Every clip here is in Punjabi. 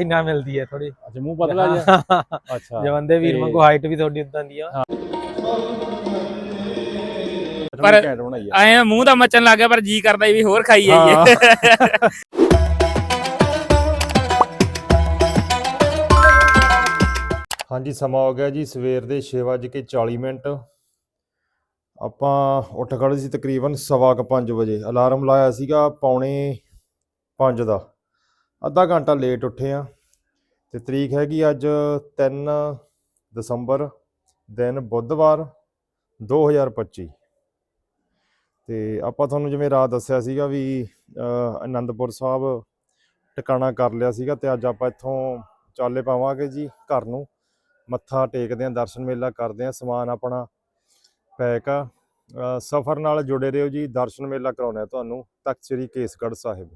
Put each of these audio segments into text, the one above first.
ਇੰਨਾ ਮਿਲਦੀ ਹੈ ਥੋੜੀ ਅੱਛਾ ਮੂੰਹ ਪਤਲਾ ਜਿਹਾ? ਅੱਛਾ। ਜਵੰਦੇ ਵੀਰ ਤੇ- ਵਾਂਗੂ ਹਾਈਟ ਵੀ ਤੁਹਾਡੀ ਉਦਾਂ ਦੀ ਆ। ਪਰ- ਆਏ ਆ, ਮੂੰਹ ਤਾਂ ਮੱਚਣ ਲੱਗ ਗਿਆ ਪਰ ਜੀ ਕਰਦਾ ਵੀ ਹੋਰ ਖਾਈ ਜਾਈਏ ਹਾਂ। ਹਾਂਜੀ ਸਮਾਂ ਹੋ ਗਿਆ ਜੀ ਸਵੇਰ ਦੇ 6:40 ਮਿੰਟ। ਆਪਾਂ ਉੱਠ ਖੜੇ ਸੀ ਤਕਰੀਬਨ ਸਵਾ ਕੁ ਪੰਜ ਵਜੇ। ਅਲਾਰਮ ਲਾਇਆ ਸੀਗਾ ਪੌਣੇ 5 ਦਾ। ਅੱਧਾ ਘੰਟਾ ਲੇਟ ਉੱਠੇ ਆ ਤੇ ਤਰੀਕ ਹੈਗੀ ਅੱਜ 3 ਦਸੰਬਰ ਦਿਨ ਬੁੱਧਵਾਰ 2025 ਤੇ ਆਪਾਂ ਤੁਹਾਨੂੰ ਜਿਵੇਂ ਰਾਤ ਦੱਸਿਆ ਸੀਗਾ ਵੀ ਅਹ, ਆਨੰਦਪੁਰ ਸਾਹਿਬ ਟਿਕਾਣਾ ਕਰ ਲਿਆ ਸੀਗਾ ਤੇ ਅੱਜ ਆਪਾਂ ਇੱਥੋਂ ਚਾਲੇ ਪਾਵਾਂਗੇ ਜੀ ਘਰ ਨੂੰ। ਮੱਥਾ ਟੇਕਦੇ ਆਂ ਦਰਸ਼ਨ ਮੇਲਾ ਕਰਦੇ ਆਂ ਸਮਾਨ ਆਪਣਾ ਪੈਕ ਆ। ਸਫ਼ਰ ਨਾਲ ਜੁੜੇ ਰਹੋ ਜੀ ਦਰਸ਼ਨ ਮੇਲਾ ਕਰਾਉਣਾ ਤੁਹਾਨੂੰ ਤਖਤ ਸ੍ਰੀ ਕੇਸਗੜ੍ਹ ਸਾਹਿਬ।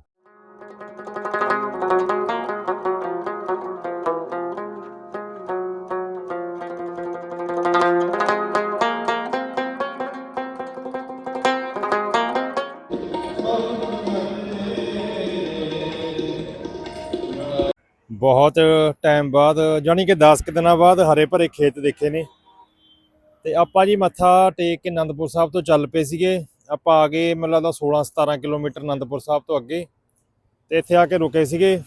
ਬਹੁਤ ਟਾਈਮ ਬਾਅਦ ਜਾਨੀ ਕਿ 10 ਕੁ ਦਿਨਾਂ ਬਾਅਦ ਹਰੇ ਭਰੇ ਖੇਤ ਦੇਖੇ ਨੇ। ਤੇ ਆਪਾਂ ਜੀ ਮੱਥਾ ਟੇਕ ਕੇ ਅਨੰਦਪੁਰ ਸਾਹਿਬ ਤੋਂ ਚੱਲ ਪਏ ਸੀਗੇ। ਆਪਾਂ ਆ ਗਏ ਮੈਨੂੰ ਲੱਗਦਾ 16 17 ਕਿਲੋਮੀਟਰ ਅਨੰਦਪੁਰ ਸਾਹਿਬ ਤੋਂ ਅੱਗੇ। ਤੇ ਇੱਥੇ ਆ ਕੇ ਰੁਕੇ ਸੀਗੇ।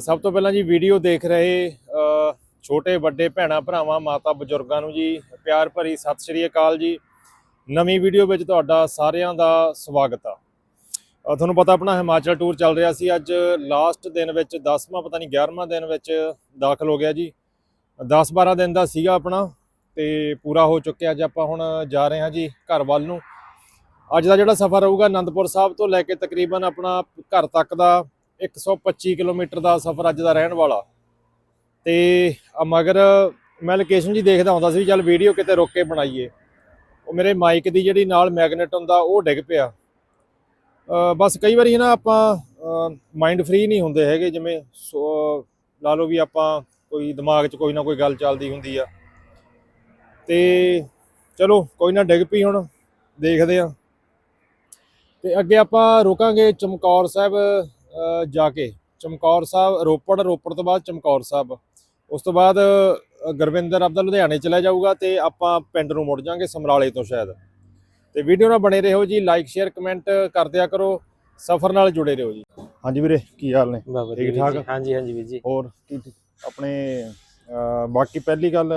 ਸਭ ਤੋਂ ਪਹਿਲਾਂ ਜੀ ਵੀਡੀਓ ਦੇਖ ਰਹੇ ਛੋਟੇ ਵੱਡੇ ਭੈਣਾ ਭਰਾਵਾਂ, ਮਾਤਾ ਬਜ਼ੁਰਗਾਂ ਨੂੰ ਜੀ, ਪਿਆਰ ਭਰੀ ਸਤਿ ਸ਼੍ਰੀ ਅਕਾਲ ਜੀ। ਨਵੀਂ ਵੀਡੀਓ ਵਿੱਚ ਤੁਹਾਡਾ ਸਾਰਿਆਂ ਦਾ ਸਵਾਗਤ ਆ। ਤੁਹਾਨੂੰ ਪਤਾ ਆਪਣਾ ਹਿਮਾਚਲ ਟੂਰ ਚੱਲ ਰਿਹਾ ਸੀ। ਅੱਜ ਲਾਸਟ ਦਿਨ ਵਿੱਚ 10ਵਾਂ ਪਤਾ ਨਹੀਂ 11ਵਾਂ ਦਿਨ ਵਿੱਚ ਦਾਖਲ ਹੋ ਗਿਆ ਜੀ। 10 12 ਦਿਨ ਦਾ ਸੀਗਾ ਆਪਣਾ ਤੇ ਪੂਰਾ ਹੋ ਚੁੱਕਿਆ। ਅੱਜ ਆਪਾਂ ਹੁਣ ਜਾ ਰਹੇ ਹਾਂ ਜੀ ਘਰ ਵੱਲ ਨੂੰ। ਅੱਜ ਦਾ ਜਿਹੜਾ ਸਫ਼ਰ ਰਹੂਗਾ ਆਨੰਦਪੁਰ ਸਾਹਿਬ ਤੋਂ ਲੈ ਕੇ ਤਕਰੀਬਨ ਆਪਣਾ ਘਰ ਤੱਕ ਦਾ 125 ਕਿਲੋਮੀਟਰ ਦਾ ਸਫ਼ਰ ਅੱਜ ਦਾ ਰਹਿਣ ਵਾਲਾ। ਤੇ ਮਗਰ ਮੈਂ ਲੋਕੇਸ਼ਨ ਜੀ ਦੇਖਦਾ ਹੁੰਦਾ ਸੀ ਵੀ ਚੱਲ ਵੀਡੀਓ ਕਿਤੇ ਰੁੱਕ ਕੇ ਬਣਾਈਏ। ਉਹ ਮੇਰੇ ਮਾਈਕ ਦੀ ਜਿਹੜੀ ਨਾਲ ਮੈਗਨੇਟ ਹੁੰਦਾ ਉਹ ਡਿੱਗ ਪਿਆ। ਬਸ ਕਈ ਵਾਰੀ ਨਾ ਆਪਾਂ ਮਾਈਂਡ ਫ੍ਰੀ ਨਹੀਂ ਹੁੰਦੇ ਹੈਗੇ, ਜਿਵੇਂ ਸੋ- ਲਾ ਲਓ ਵੀ ਆਪਾਂ ਕੋਈ ਦਿਮਾਗ 'ਚ ਕੋਈ ਨਾ ਕੋਈ ਗੱਲ ਚੱਲਦੀ ਹੁੰਦੀ ਆ। ਤੇ ਚਲੋ, ਕੋਈ ਨਾ ਡਿੱਗ ਪਈ ਹੁਣ, ਦੇਖਦੇ ਆ। ਤੇ ਅੱਗੇ ਆਪਾਂ ਰੁਕਾਂਗੇ ਚਮਕੌਰ ਸਾਹਿਬ ਜਾ ਕੇ। ਚਮਕੌਰ ਸਾਹਿਬ, ਰੋਪੜ ਰੋਪੜ ਤੋਂ ਬਾਅਦ ਚਮਕੌਰ ਸਾਹਿਬ। ਉਸ ਤੋਂ ਬਾਅਦ ਗੁਰਵਿੰਦਰ ਆਪਦਾ ਲੁਧਿਆਣੇ ਚਲਾ ਜਾਊਗਾ ਤੇ ਆਪਾਂ ਪਿੰਡ ਨੂੰ ਮੁੜ ਜਾਾਂਗੇ ਸਮਰਾਲੇ ਤੋਂ ਸ਼ਾਇਦ। ਤੇ ਵੀਡੀਓ ਨਾਲ ਬਣੇ ਰਹੋ ਜੀ ਲਾਈਕ ਸ਼ੇਅਰ ਕਮੈਂਟ ਕਰ ਦਿਆ ਕਰੋ ਸਫ਼ਰ ਨਾਲ ਜੁੜੇ ਰਹੋ ਜੀ। ਹਾਂਜੀ ਵੀਰੇ ਕੀ ਹਾਲ ਨੇ? ਠੀਕ ਠਾਕ? ਹਾਂਜੀ ਹਾਂਜੀ ਵੀਰ ਜੀ। ਹੋਰ ਕੀ ਆਪਣੇ ਬਾਕੀ ਪਹਿਲੀ ਗੱਲ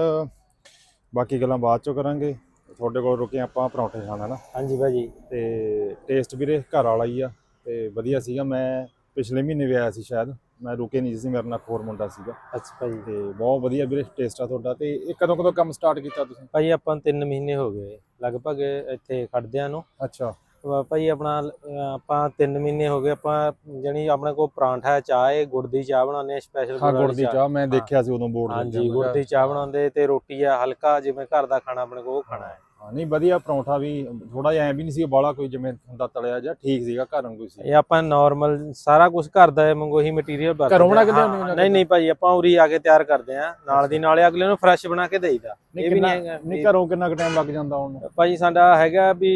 ਬਾਕੀ ਗੱਲਾਂ ਬਾਅਦ ਚੋਂ ਕਰਾਂਗੇ। ਤੁਹਾਡੇ ਕੋਲ ਰੁਕੇ ਆਪਾਂ ਪਰੌਂਠੇ ਖਾਣਾ ਨਾ ਹਾਂਜੀ ਭਾਜੀ। ਤੇ ਟੇਸਟ ਵੀਰੇ ਘਰ ਵਾਲਾ ਹੀ ਆ ਤੇ ਵਧੀਆ ਸੀਗਾ। ਮੈਂ ਪਿਛਲੇ ਮਹੀਨੇ ਵੀ ਆਇਆ ਸੀ ਸ਼ਾਇਦ। ਮੈਂ ਰੁਕੇ ਨਹੀਂ ਸੀ ਮੇਰੇ ਨਾਲ ਹੋਰ ਮੁੰਡਾ ਸੀਗਾ। ਅੱਛਾ ਭਾਜੀ ਤੇ ਬਹੁਤ ਵਧੀਆ ਵੀਰੇ ਟੇਸਟ ਆ ਤੁਹਾਡਾ। ਤੇ ਇਹ ਕਦੋਂ ਕਦੋਂ ਕੰਮ ਸਟਾਰਟ ਕੀਤਾ ਤੁਸੀਂ? ਭਾਜੀ ਆਪਾਂ ਨੂੰ 3 ਮਹੀਨੇ ਹੋ ਗਏ। ਲਗਭਗ ਇੱਥੇ ਖੜਦਿਆਂ ਨੂੰ। ਅੱਛਾ। ਭਾਜੀ ਆਪਣਾ ਆਪਾਂ 3 ਮਹੀਨੇ ਹੋ ਗਏ। ਆਪਾਂ ਜਾਨੀ ਆਪਣੇ ਕੋਲ ਪਰਾਂਠਾ ਚਾਹ ਹੈ ਗੁੜ ਦੀ ਚਾਹ ਬਣਾਉਂਦੇ ਆ ਸਪੈਸ਼ਲ ਹਾਂ ਗੁੜ ਦੀ ਚਾਹ। ਮੈਂ ਦੇਖਿਆ ਸੀ ਉਦੋਂ ਬੋਰਡ ਹਾਂਜੀ ਗੁੜ ਦੀ ਚਾਹ ਬਣਾਉਂਦੇ ਤੇ ਰੋਟੀ ਆ ਹਲਕਾ ਜਿਵੇਂ ਘਰ ਦਾ ਖਾਣਾ ਆਪਣੇ ਕੋਲ ਉਹ ਖਾਣਾ ਹੈ। ਹਾਂ ਨਹੀਂ ਵਧੀਆ ਪਰੌਂਠਾ ਵੀ ਥੋੜਾ ਜਿਹਾ ਐ ਵੀ ਨਹੀਂ ਸੀ ਬਾਲਾ ਕੋਈ ਜਿਵੇਂ ਹੁੰਦਾ ਤਲਿਆ ਜਿਹਾ ਠੀਕ ਸੀਗਾ ਘਰ ਵਾਂਗੂ ਸੀ। ਇਹ ਆਪਾਂ ਨਾਰਮਲ ਸਾਰਾ ਕੁਝ ਘਰ ਦਾ ਮੰਗੋ ਹੀ ਮਟੀਰੀਅਲ ਵਰਤਦੇ ਘਰੋਂ ਬਣਾ ਕੇ। ਲਿਆਉਂਦੇ ਹੋ ਜਾਂ ਨਹੀਂ ਨਹੀਂ ਭਾਜੀ ਆਪਾਂ ਉਰੀ ਆ ਕੇ ਤਿਆਰ ਕਰਦੇ ਆ ਨਾਲ ਦੀ ਨਾਲੇ ਅਗਲੇ ਨੂੰ ਫਰੈਸ਼ ਬਣਾ ਕੇ ਦੇਈਦਾ। ਇਹ ਵੀ ਨਹੀਂ ਹੈਗਾ ਘਰੋਂ ਕਿੰਨਾ ਕੁ ਟਾਈਮ ਲੱਗ ਜਾਂਦਾ ਹੁਣ? ਭਾਜੀ ਸਾਡਾ ਹੈਗਾ ਵੀ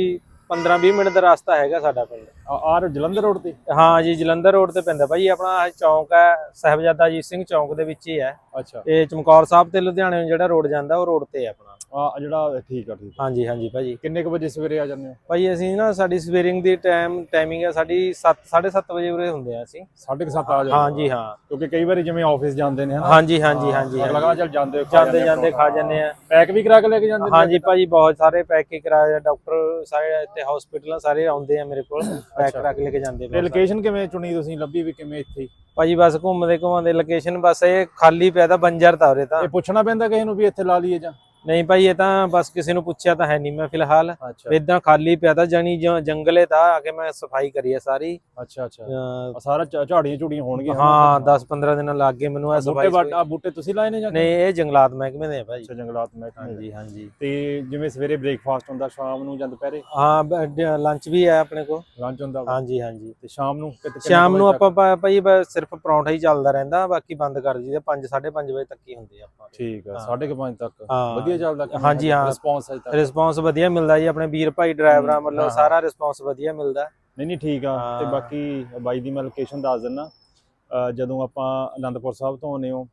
15-20 ਮਿੰਟ ਦਾ ਰਸਤਾ ਹੈਗਾ ਸਾਡਾ ਪਿੰਡ। ਆਰ ਜਲੰਧਰ ਰੋਡ ਤੇ? ਹਾਂ ਜੀ ਜਲੰਧਰ ਰੋਡ ਤੇ ਪੈਂਦਾ ਭਾਜੀ ਆਪਣਾ ਚੌਂਕ ਹੈ ਸਾਹਿਬਜ਼ਾਦਾ ਅਜੀਤ ਸਿੰਘ ਚੌਂਕ ਦੇ ਵਿੱਚ ਹੀ ਹੈ। ਅੱਛਾ। ਇਹ ਚਮਕੌਰ ਸਾਹਿਬ ਤੇ ਲੁਧਿਆਣੇ ਨੂੰ ਜਿਹੜਾ ਰੋਡ ਜਾਂਦਾ ਉਹ ਰੋਡ ਤੇ ਹੈ ਆਪਣਾ। ਆ ਜਿਹੜਾ ਠੀਕ ਆ ਠੀਕ ਹਾਂਜੀ ਹਾਂਜੀ ਭਾਜੀ ਕਿੰਨੇ ਕੁ ਵਜੇ ਸਵੇਰੇ ਆ ਜਾਂਦੇ ਹੋ? ਭਾਜੀ ਅਸੀਂ ਨਾ ਸਾਡੀ ਸਵੇਰਿੰਗ ਦੀ ਟਾਈਮ ਟਾਈਮਿੰਗ ਹੈ ਸਾਡੀ 7 7:30 ਵਜੇ ਉਰੇ ਹੁੰਦੇ ਆ ਅਸੀਂ। 7:30 ਆ ਜਾਂਦੇ ਹਾਂਜੀ ਹਾਂ। ਕਿਉਂਕਿ ਕਈ ਵਾਰੀ ਜਿਵੇਂ ਆਫਿਸ ਜਾਂਦੇ ਨੇ ਹਾਂਜੀ ਹਾਂਜੀ ਹਾਂਜੀ ਕਹਿੰਦਾ ਚੱਲ ਜਾਂਦੇ ਜਾਂਦੇ ਜਾਂਦੇ ਖਾ ਜਾਂਦੇ ਆ। ਪੈਕ ਵੀ ਕਰਾ ਕੇ ਲੈ ਕੇ ਜਾਂਦੇ? ਹਾਂਜੀ ਭਾਜੀ ਬਹੁਤ ਸਾਰੇ ਪੈਕ ਹੀ ਡਾਕਟਰ ਸਾਰੇ ਇੱਥੇ ਹਸਪੀਟਲਾਂ ਸਾਰੇ ਆਉਂਦੇ ਆ ਮੇਰੇ ਕੋਲ। ਪੈਕ। ਕਰਾ ਕੇ ਲੈ ਕੇ ਜਾਂਦੇ ਤੇ। ਲੋਕੇਸ਼ਨ ਕਿਵੇਂ ਚੁਣੀ ਤੁਸੀਂ ਲੱਭੀ ਵੀ ਕਿਵੇਂ ਇੱਥੇ? ਭਾਜੀ ਬਸ ਘੁੰਮਦੇ ਘੁੰਮਾਉਂਦੇ ਲੋਕੇਸ਼ਨ ਬਸ ਇਹ ਖਾਲੀ ਪਿਆ ਤਾਂ ਬੰਜਰ ਤਾਂ ਉਰੇ ਤਾਂ ਇਹ ਪੁੱਛਣਾ ਪੈਂਦਾ ਕਿਸੇ ਨੂੰ ਵੀ ਇੱਥੇ ਲਾ ਲਈਏ ਜਾਂ ਨਹੀਂ ਭਾਈ ਇਹ ਤਾਂ ਬਸ ਕਿਸੇ ਨੂੰ ਪੁੱਛਿਆ ਤਾਂ ਹੈ ਨਹੀਂ ਮੈਂ ਫਿਲਹਾਲ। ਇਦਾਂ ਖਾਲੀ ਪਿਆ ਤਾਂ ਜਾਨੀ ਜ- ਜੰਗਲੇ ਤਾਂ ਆ ਕੇ ਮੈਂ ਸਫ਼ਾਈ ਕਰੀ ਹੈ ਸਾਰੀ। ਅੱਛਾ ਅੱਛਾ। ਸਾਰਾ ਝਾੜੀਆਂ ਝੂੜੀਆਂ ਹੋਣਗੀਆਂ ਹਾਂ 10 15 ਦਿਨ ਲੱਗ ਗਏ ਮੈਨੂੰ ਇਹ ਬੂਟੇ ਸਫ਼ਾਈ ਆ ਬੂਟੇ ਤੁਸੀਂ ਲਾਏ ਨੇ ਜਾਂ ਨਹੀਂ ਇਹ ਜੰਗਲਾਤ ਮਹਿਕਮੇ ਦੇ ਆ ਭਾਜੀ ਅੱਛਾ ਜੰਗਲਾਤ ਮਹਿਕਮੇ ਦੇ। ਹਾਂਜੀ ਤੇ ਜਿਵੇਂ ਸਵੇਰੇ ਬ੍ਰੇਕਫਾਸਟ ਹੁੰਦਾ ਸ਼ਾਮ ਨੂੰ ਜਾਂ ਦੁਪਹਿਰੇ? ਹਾਂ ਲੰਚ ਵੀ ਹੈ ਆਪਣੇ ਕੋਲ। ਲੰਚ ਹੁੰਦਾ। ਹਾਂਜੀ ਹਾਂਜੀ। ਤੇ ਸ਼ਾਮ ਨੂੰ ਸ਼ਾਮ ਨੂੰ ਆਪਾਂ ਭਾਈ ਬਸ ਸਿਰਫ ਪਰੌਂਠਾ ਹੀ ਚੱਲਦਾ ਰਹਿੰਦਾ ਬਾਕੀ ਬੰਦ ਕਰ ਜੀਦਾ 5 5:30 ਵਜੇ ਤੱਕ ਹੀ ਹੁੰਦੇ ਆਪਾਂ? ਠੀਕ ਆ ਹਾਂ। 5:30 ਤੱਕ। ਹਾਂ। ਵਧੀਆ ਚੱਲਦਾ ਕੰਮ? ਹਾਂਜੀ, ਹਾਂ। ਰਿਸਪੌਂਸ ਅਜੇ ਤੱਕ। ਰਿਸਪੌਂਸ ਵਧੀਆ ਮਿਲਦਾ ਜੀ ਆਪਣੇ ਵੀਰ ਭਾਈ ਡਰਾਈਵਰਾਂ ਵੱਲੋਂ ਹਾਂ, ਸਾਰਾ ਰਿਸਪੌਂਸ ਵਧੀਆ ਮਿਲਦਾ। ਨਹੀਂ ਨਹੀਂ ਠੀਕ ਆ ਤੇ ਹਾਂ। ਬਾਕੀ ਬਾਈ ਦੀ ਮੈਂ ਲੋਕੇਸ਼ਨ ਦੱਸ ਦਿੰਨਾ। ਜਦੋਂ ਆਪਾਂ ਆਨੰਦਪੁਰ ਸਾਹਿਬ ਤੋਂ ਆਉਂਦੇ ਹੋ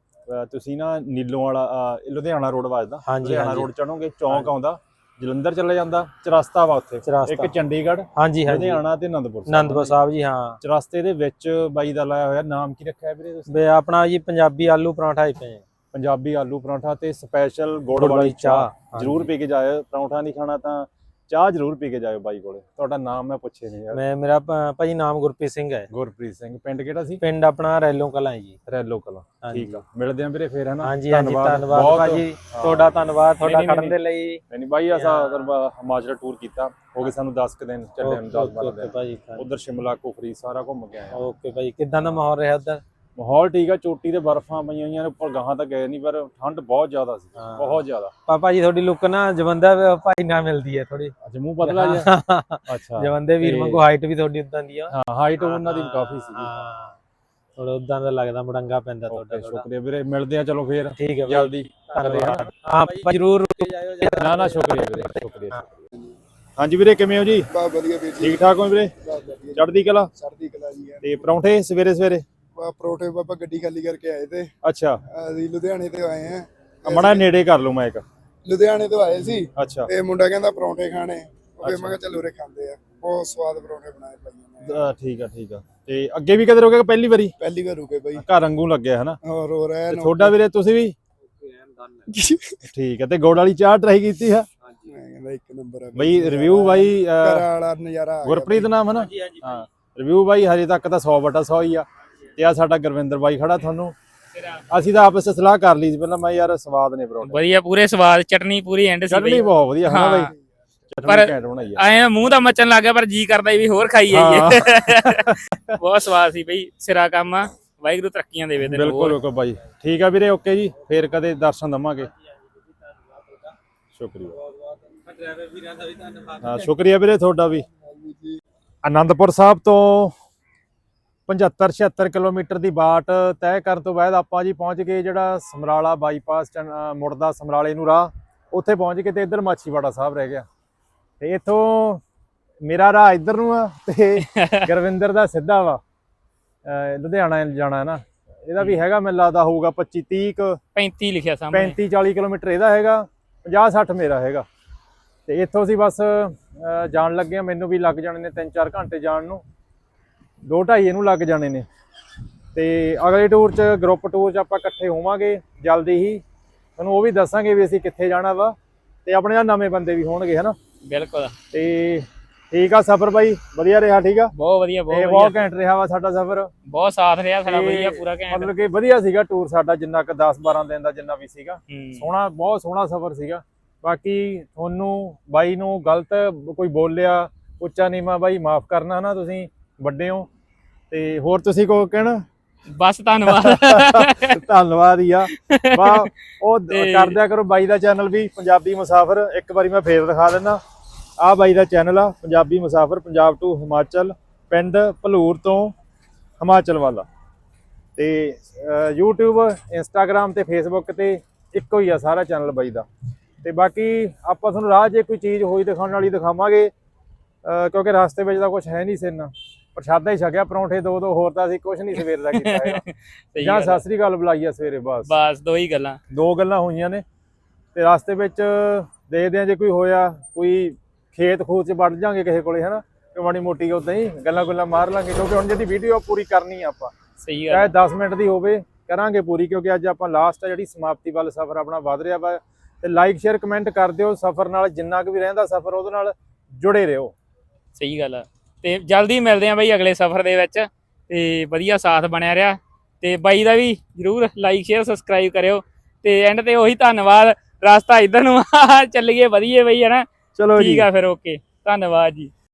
ਤੁਸੀਂ ਨਾ ਨੀਲੋਂ ਵਾਲਾ ਲੁਧਿਆਣਾ ਰੋਡ ਵੱਜਦਾ। ਲੁਧਿਆਣਾ ਰੋਡ ਚੜੋਗੇ ਚੌਂਕ। ਆਉਂਦਾ ਜਲੰਧਰ ਚਲੇ ਜਾਂਦਾ ਚਰਸਤਾ ਵਾ ਉੱਥੇ ਇੱਕ ਚੰਡੀਗੜ੍ਹ ਹਾਂਜੀ ਹਾਂਜੀ। ਲੁਧਿਆਣਾ ਤੇ ਆਨੰਦਪੁਰ ਸਾਹਿਬ। ਆਨੰਦਪੁਰ ਸਾਹਿਬ ਜੀ ਹਾਂ। ਚਰਸਤੇ ਦੇ ਵਿੱਚ ਬਾਈ ਦਾ ਲਾਇਆ ਹੋਇਆ ਨਾਮ ਕੀ ਰੱਖਿਆ ਵੀਰੇ ਤੁਸੀਂ? ਆਪਣਾ ਜੀ ਪੰਜਾਬੀ ਆਲੂ ਪਰਾਂਠਾ ਹੀ ਪਏ ਪੰਜਾਬੀ ਆਲੂ ਪਰੌਂਠਾ ਤੇ ਸਪੈਸ਼ਲ ਗੁੜ ਵਾਲੀ ਚਾਹ। ਜਰੂਰ। ਪੀ ਕੇ ਜਾਇਓ। ਪਰੌਂਠਾ ਨਹੀਂ ਖਾਣਾ ਤਾਂ ਚਾਹ ਜਰੂਰ ਪੀ ਕੇ ਜਾਇਓ ਬਾਈ ਕੋਲੇ। ਤੁਹਾਡਾ ਨਾਮ ਮੈਂ ਪੁੱਛੇ ਨਹੀਂ ਯਾਰ। ਮੈਂ ਮੇਰਾ ਭਾਜੀ ਨਾਮ ਗੁਰਪ੍ਰੀਤ ਸਿੰਘ ਹੈ। ਗੁਰਪ੍ਰੀਤ ਸਿੰਘ। ਪਿੰਡ ਕਿਹੜਾ ਸੀ? ਪਿੰਡ ਆਪਣਾ ਰੈਲੋਂ ਕਲਾਂ ਹੈ ਜੀ। ਰੈਲੋ ਕਲਾ। ਠੀਕ ਆ। ਮਿਲਦੇ ਆਂ ਵੀਰੇ ਫੇਰ ਹਨਾ ਹਾਂਜੀ ਹਾਂਜੀ। ਧੰਨਵਾਦ। ਭਾਜੀ। ਹਾਂ। ਤੁਹਾਡਾ ਧੰਨਵਾਦ ਤੁਹਾਡਾ ਖੜਨ ਦੇ ਲਈ। ਨਹੀਂ ਬਾਈ ਅਸਾਂ ਹਾਂ। ਹਿਮਾਚਲ ਟੂਰ ਕੀਤਾ ਹੋ ਗਏ ਸਾਨੂੰ 10 ਕੁ ਦਿਨ ਚੱਲੇ ਨੂੰ 10 12 ਓਕੇ ਦਿਨ। ਭਾਜੀ। ਉਧਰ ਸ਼ਿਮਲਾ ਕੁਫਰੀ ਸਾਰਾ ਘੁੰਮ ਕੇ ਆਏ ਆ। ਓਕੇ ਭਾਜੀ। ਕਿਦਾਂ ਦਾ ਮਾਹੌਲ ਰਿਹਾ ਉਧਰ? ਮਾਹੌਲ ਠੀਕ ਆ ਚੋਟੀ ਤੇ ਬਰਫਾਂ ਪਈਆਂ ਹੋਈਆਂ ਨੇ ਉੱਪਰ ਗਾਹਾਂ ਤੱਕ ਗਏ ਨਹੀਂ ਪਰ ਠੰਡ ਬਹੁਤ ਜ਼ਿਆਦਾ ਸੀ ਹਾਂ। ਬਹੁਤ ਜ਼ਿਆਦਾ। ਪਾਪਾ ਜੀ ਤੁਹਾਡੀ ਲੁੱਕ ਨਾ ਜਵੰਦਾ ਭਾਈ ਨਾਲ ਮਿਲਦੀ ਹੈ ਥੋੜੀ ਅੱਛਾ ਮੂੰਹ ਪਤਲਾ ਜਿਹਾ? ਅੱਛਾ। ਜਵੰਦੇ ਵੀਰ ਤੇ- ਵਾਂਗੂ ਹਾਈਟ ਵੀ ਤੁਹਾਡੀ ਉਦਾਂ ਦੀ ਆ। ਹਾਂ ਹਾਈਟ ਉਹਨਾਂ ਦੀ ਵੀ ਕਾਫੀ ਸੀਗੀ ਥੋੜਾ ਉਦਾਂ ਦਾ ਲੱਗਦਾ ਮੜੰਗਾ ਪੈਂਦਾ ਤੁਹਾਡਾ ਥੋੜਾ ਸ਼ੁਕਰੀਆ ਵੀਰੇ ਮਿਲਦੇ ਆ ਚਲੋ ਫੇਰ। ਠੀਕ ਹੈ ਭਾਈ। ਜਲਦੀ ਧੰਨਵਾਦ। ਹਾਂ ਭਾਈ ਜਰੂਰ। ਨਾ ਨਾ ਸ਼ੁਕਰੀਆ ਵੀਰੇ ਸ਼ੁਕਰੀਆ ਹਾਂਜੀ ਵੀਰੇ ਕਿਵੇਂ ਹੋ ਜੀ? ਬਾ ਵਧੀਆ ਵੀਰ ਜੀ। ਠੀਕ ਠਾਕ ਹੋ ਵੀਰੇ? ਚੜ੍ਹਦੀ ਕਲਾ? ਸਰਦੀ ਕਲਾ ਜੀ ਤੇ ਪਰੌਂਠੇ ਸਵੇਰੇ ਸਵੇਰੇ ਪਰੋਠੇ ਬਾਬਾ ਗੱਡੀ ਖਾਲੀ ਕਰਕੇ ਆਏ ਤੇ ਅੱਛਾ। ਅਸੀਂ ਲੁਧਿਆਣੇ ਤੋਂ ਆਏ ਆ ਮੜਾ ਨੇੜੇ ਕਰ ਲਓ ਮਾਈਕ ਲੁਧਿਆਣੇ ਤੋਂ ਆਏ ਸੀ ਅੱਛਾ। ਤੇ ਮੁੰਡਾ ਕਹਿੰਦਾ ਪਰੌਂਠੇ ਖਾਣੇ। ਉਹ ਮੈਂ ਕਿਹਾ ਚੱਲ ਉਰੇ ਖਾਂਦੇ ਆ। ਬਹੁਤ ਸਵਾਦ ਪਰੌਂਠੇ ਬਣਾਏ ਭਾਈਆਂ ਨੇ। ਠੀਕ ਆ ਠੀਕ ਆ। ਤੇ ਅੱਗੇ ਵੀ ਕਦੇ ਰੋਗੇ ਪਹਿਲੀ ਵਾਰੀ? ਪਹਿਲੀ ਵਾਰ ਰੁਕੇ ਬਾਈ ਘਰ ਵਾਂਗੂ ਲੱਗਿਆ ਹਨਾ? ਹੋਰ ਹੋ ਰਿਹਾ ਤੇ ਤੁਹਾਡਾ ਵੀਰੇ ਤੁਸੀਂ ਵੀ? ਠੀਕ ਹੈ ਤੇ ਗੁੜ ਵਾਲੀ ਚਾਹ ਟਰਾਈ ਕੀਤੀ ਹੈ ਮੈਂ ਕਹਿੰਦਾ ਇੱਕ ਨੰਬਰ ਆ ਬਈ ਰਿਵਿਊ ਬਾਈ ਅ, ਘਰ ਵਾਲਾ ਨਜ਼ਾਰਾ ਆ ਗਿਆ ਗੁਰਪ੍ਰੀਤ ਨਾਮ ਹੈ ਨਾ ਹਾਂ ਰਿਵਿਊ ਬਾਈ ਹਜੇ ਤੱਕ ਤਾਂ 100 ਬਟਾ 100 ਹੀ ਆ। ਤੇ ਆ ਸਾਡਾ ਗੁਰਵਿੰਦਰ ਬਾਈ ਖੜਾ ਤੁਹਾਨੂੰ। ਅਸੀਂ ਤਾਂ ਆਪਸ ਵਿੱਚ ਸਲਾਹ ਕਰ ਲਈ ਸੀ ਪਹਿਲਾਂ ਮੈਂ ਯਾਰ ਸਵਾਦ ਨੇ ਪਰੌਂਠੇ। ਵਧੀਆ ਪੂਰੇ ਸਵਾਦ ਚਟਨੀ ਪੂਰੀ ਐਂਡ ਸੀ ਚਟਨੀ ਬਹੁਤ ਵਧੀਆ ਹੈ। ਬਾਈ? ਪਰ- ਆਏ ਮੂੰਹ ਦਾ ਮੱਚਣ ਲੱਗ ਗਿਆ ਪਰ ਜੀ ਕਰਦਾ ਵੀ ਹੋਰ ਖਾਈ ਜਾਈਏ। ਬਹੁਤ ਸਵਾਦ ਸੀ ਬਈ ਸਿਰਾ ਕੰਮ ਆ। ਵਾਹਿਗੁਰੂ ਤਰੱਕੀਆਂ ਦੇਵੇ ਤੈਨੂੰ ਬਿਲਕੁਲ। ਬਿਲਕੁਲ ਬਾਈ। ਠੀਕ ਆ ਵੀਰੇ ਓਕੇ ਜੀ। ਫੇਰ ਕਦੇ ਦਰਸ਼ਨ ਦਵਾਂਗੇ। ਸ਼ੁਕਰੀਆ। ਹਾਂ ਸ਼ੁਕਰੀਆ ਵੀਰੇ ਤੁਹਾਡਾ ਵੀ। ਆਨੰਦਪੁਰ ਸਾਹਿਬ ਤੋਂ 75 76 ਕਿਲੋਮੀਟਰ ਦੀ ਬਾਟ ਤੈਅ ਕਰਨ ਤੋਂ ਬਾਅਦ ਆਪਾਂ ਜੀ ਪਹੁੰਚ ਗਏ ਜਿਹੜਾ ਸਮਰਾਲਾ ਬਾਈਪਾਸ ਮੁੜਦਾ ਸਮਰਾਲੇ ਨੂੰ ਰਾਹ ਉੱਥੇ ਪਹੁੰਚ ਕੇ ਤੇ ਇੱਧਰ ਮਾਛੀਵਾੜਾ ਸਾਹਿਬ ਰਹਿ ਗਿਆ। ਤੇ ਇੱਥੋਂ ਮੇਰਾ ਰਾਹ ਇੱਧਰ ਨੂੰ ਆ ਤੇ ਗੁਰਵਿੰਦਰ ਦਾ ਸਿੱਧਾ ਵਾ। ਲੁਧਿਆਣਾ ਜਾਣਾ ਹੈ ਨਾ। ਇਹਦਾ ਵੀ ਹੈਗਾ ਮੈਨੂੰ ਲੱਗਦਾ ਹੋਊਗਾ 25 30 ਕੁ 35 ਲਿਖਿਆ ਸਾਹਮਣੇ। 35 40 ਕਿਲੋਮੀਟਰ ਇਹਦਾ ਹੈਗਾ 50 60 ਮੇਰਾ ਹੈਗਾ। ਤੇ ਇੱਥੋਂ ਅਸੀਂ ਬਸ ਜਾਣ ਲੱਗੇ ਆ ਮੈਨੂੰ ਵੀ ਲੱਗ ਜਾਣੇ ਨੇ 3-4 ਘੰਟੇ ਜਾਣ ਨੂੰ। 2-2.5 ਇਹਨੂੰ ਲੱਗ ਜਾਣੇ ਨੇ। ਤੇ ਅਗਲੇ ਟੂਰ 'ਚ ਗਰੁੱਪ ਟੂਰ 'ਚ ਆਪਾਂ ਇਕੱਠੇ ਹੋਵਾਂਗੇ ਜਲਦੀ ਹੀ। ਤੁਹਾਨੂੰ ਉਹ ਵੀ ਦੱਸਾਂਗੇ ਵੀ ਅਸੀਂ ਕਿੱਥੇ ਜਾਣਾ ਵਾ। ਤੇ ਆਪਣੇ ਨਾਲ ਨਵੇਂ ਬੰਦੇ ਵੀ ਹੋਣਗੇ ਹਨਾ? ਬਿਲਕੁਲ। ਤੇ ਠੀਕ ਆ ਸਫ਼ਰ ਬਾਈ? ਵਧੀਆ ਰਿਹਾ ਠੀਕ ਆ? ਬਹੁਤ ਵਧੀਆ ਬਹੁਤ ਬਹੁਤ ਘੈਂਟ ਰਿਹਾ ਵਾ ਸਾਡਾ ਸਫ਼ਰ। ਬਹੁਤ ਸਾਥ ਰਿਹਾ ਸਾਡਾ ਵਧੀਆ ਪੂਰਾ ਘੈਂਟ। ਮਤਲਬ ਕਿ ਵਧੀਆ ਸੀਗਾ ਟੂਰ ਸਾਡਾ ਜਿੰਨਾ ਕੁ 10-12 ਦਿਨ ਦਾ ਜਿੰਨਾ ਵੀ ਸੀਗਾ। ਸੋਹਣਾ ਬਹੁਤ ਸੋਹਣਾ ਸਫ਼ਰ ਸੀਗਾ। ਬਾਕੀ ਤੁਹਾਨੂੰ ਬਾਈ ਨੂੰ ਗਲਤ ਕੋਈ ਬੋਲਿਆ ਉੱਚਾ ਨੀਵਾਂ ਬਾਈ ਮਾਫ ਕਰਨਾ ਨਾ ਤੁਸੀਂ? ਵੱਡੇ ਹੋ। ਤੇ ਹੋਰ ਤੁਸੀਂ ਕੋ ਕਹਿਣਾ? ਬਸ ਧੰਨਵਾਦ। ਧੰਨਵਾਦ ਹੀ ਆ। ਬਾ ਉਹ ਤੇ- ਕਰ ਬਾਈ ਦਾ ਚੈਨਲ ਵੀ ਪੰਜਾਬੀ ਮੁਸਾਫਰ। ਇੱਕ ਵਾਰੀ ਮੈਂ ਫੇਰ ਦਿਖਾ ਦਿੰਦਾ। ਆ ਬਾਈ ਦਾ ਚੈਨਲ ਆ ਪੰਜਾਬੀ ਮੁਸਾਫਰ ਪੰਜਾਬ ਟੂ ਹਿਮਾਚਲ ਪਿੰਡ ਭਲੂਰ ਤੋਂ ਹਿਮਾਚਲ ਵਾਲਾ। ਤੇ YouTube Instagram ਤੇ Facebook ਤੇ ਇੱਕੋ ਹੀ ਆ ਸਾਰਾ ਚੈਨਲ ਬਾਈ ਦਾ। ਤੇ ਬਾਕੀ ਆਪਾਂ ਤੁਹਾਨੂੰ ਰਾਹ 'ਚ ਕੋਈ ਚੀਜ਼ ਹੋਈ ਦਿਖਾਉਣ ਵਾਲੀ ਦਿਖਾਵਾਂਗੇ ਕਿਉਂਕਿ ਰਸਤੇ ਵਿੱਚ ਤਾਂ ਕੁਝ ਹੈ ਨਹੀਂ ਸਿੰਨਾ ਪ੍ਰਸ਼ਾਦਾ ਹੀ ਛਕਿਆ ਪਰੌਂਠੇ ਦੋ ਦੋ ਹੋਰ ਤਾਂ ਅਸੀਂ ਕੁਝ ਨਹੀਂ ਸਵੇਰ ਦਾ ਕੀਤਾ ਹੈਗਾ। ਜਾਂ। ਸਤਿ ਸ੍ਰੀ ਅਕਾਲ ਬੁਲਾਈ ਆ ਸਵੇਰੇ ਬਸ। ਬਸ ਦੋ ਹੀ ਗੱਲਾਂ। ਦੋ ਗੱਲਾਂ ਹੋਈਆਂ ਨੇ। ਤੇ ਰਸਤੇ ਵਿੱਚ ਦੇਖਦੇ ਆ ਜੇ ਕੋਈ ਹੋਇਆ ਕੋਈ ਖੇਤ ਖੂਤ ਚ ਵੜ ਜਾਾਂਗੇ ਕਿਸੇ ਕੋਲੇ ਹਨਾ? ਕਿ ਮਾੜੀ ਮੋਟੀ ਉਦਾਂ ਹੀ ਗੱਲਾਂ ਗੁੱਲਾਂ ਮਾਰ ਲਾਂਗੇ ਕਿਉਂਕਿ ਹੁਣ ਜਿਹੜੀ ਵੀਡੀਓ ਪੂਰੀ ਕਰਨੀ ਆ ਆਪਾਂ ਸਹੀ ਗੱਲ ਚਾਹੇ ਆ। 10 ਮਿੰਟ ਦੀ ਹੋਵੇ ਕਰਾਂਗੇ ਪੂਰੀ ਕਿਉਂਕਿ ਅੱਜ ਆਪਾਂ ਲਾਸਟ ਆ ਜਿਹੜੀ ਸਮਾਪਤੀ ਵੱਲ ਸਫ਼ਰ ਆਪਣਾ ਵਧ ਰਿਹਾ ਵਾ। ਤੇ ਲਾਈਕ ਸ਼ੇਅਰ ਕਮੈਂਟ ਕਰ ਦਿਓ ਸਫ਼ਰ ਨਾਲ ਜਿੰਨਾ ਕੁ ਵੀ ਰਹਿੰਦਾ ਸਫ਼ਰ ਉਹਦੇ ਨਾਲ ਜੁੜੇ ਰਹੋ। ਸਹੀ ਗੱਲ ਆ। ਤੇ ਜਲਦੀ ਮਿਲਦੇ ਆ ਬਾਈ ਅਗਲੇ ਸਫ਼ਰ ਦੇ ਵਿੱਚ ਤੇ ਵਧੀਆ ਸਾਥ ਬਣਿਆ ਰਿਹਾ। ਤੇ ਬਾਈ ਦਾ ਵੀ ਜਰੂਰ ਲਾਈਕ ਸ਼ੇਅਰ ਸਬਸਕ੍ਰਾਈਬ ਕਰਿਓ। ਤੇ ਐਂਡ ਤੇ ਉਹੀ ਧੰਨਵਾਦ। ਰਸਤਾ ਇਧਰ ਨੂੰ ਚੱਲੀਏ ਵਧੀਆ ਬਈ ਹਨਾ? ਚਲੋ ਠੀਕ ਆ ਫਿਰ ਓਕੇ ਧੰਨਵਾਦ ਜੀ।